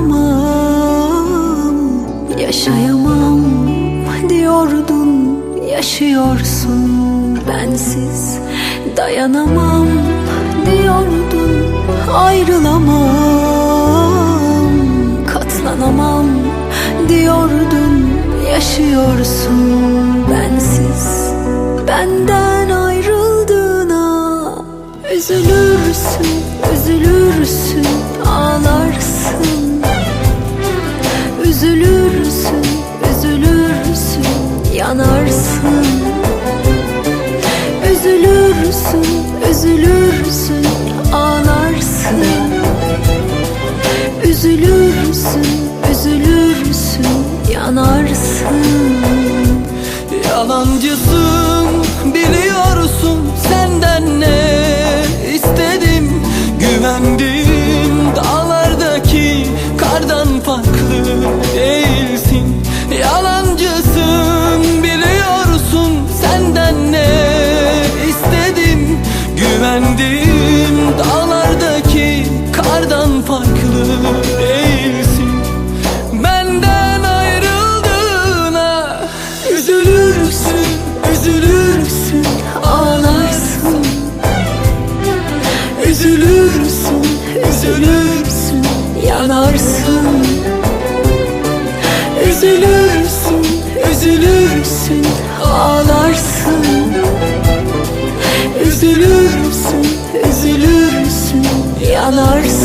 ayrılamam Yaşayamam diyordun Yaşıyorsun. Bensiz Dayanamam diyordun Ayrılamam Katlanamam diyordun Yaşıyorsun. Bensiz Benden Üzülürsün, üzülürsün, yanarsın. Üzülürsün, üzülürsün, ağlarsın üzülürsün, üzülürsün, Ağlarsın, üzülürsün üzülürsün, yanarsın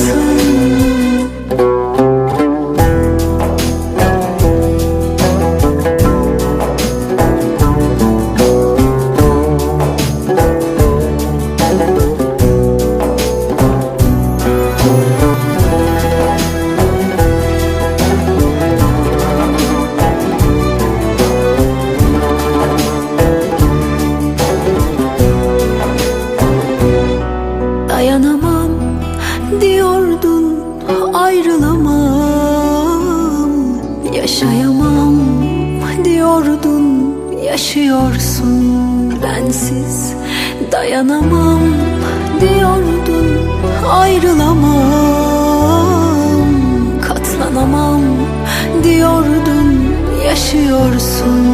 diyordun yaşıyorsun. Bensiz Dayanamam diyordun. Ayrılamam Katlanamam diyordun. Yaşıyorsun.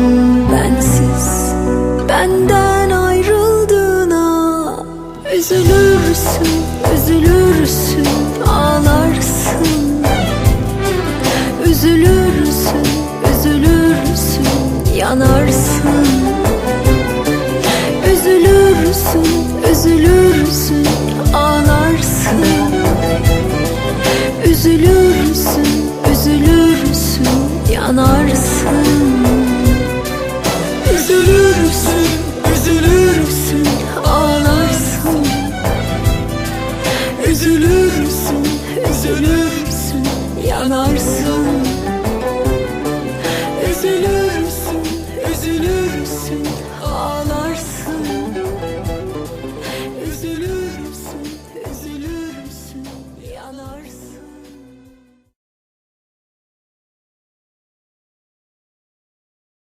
Bensiz Benden ayrıldığına Üzülürsün, üzülürsün, ağlarsın. Üzülürsün, yanarsın. Üzülürsün, üzülürsün, ağlarsın. Üzülürsün, üzülürsün, yanarsın. Üzülürsün, üzülürsün, Ağlarsın, üzülürsün, üzülürsün, yanarsın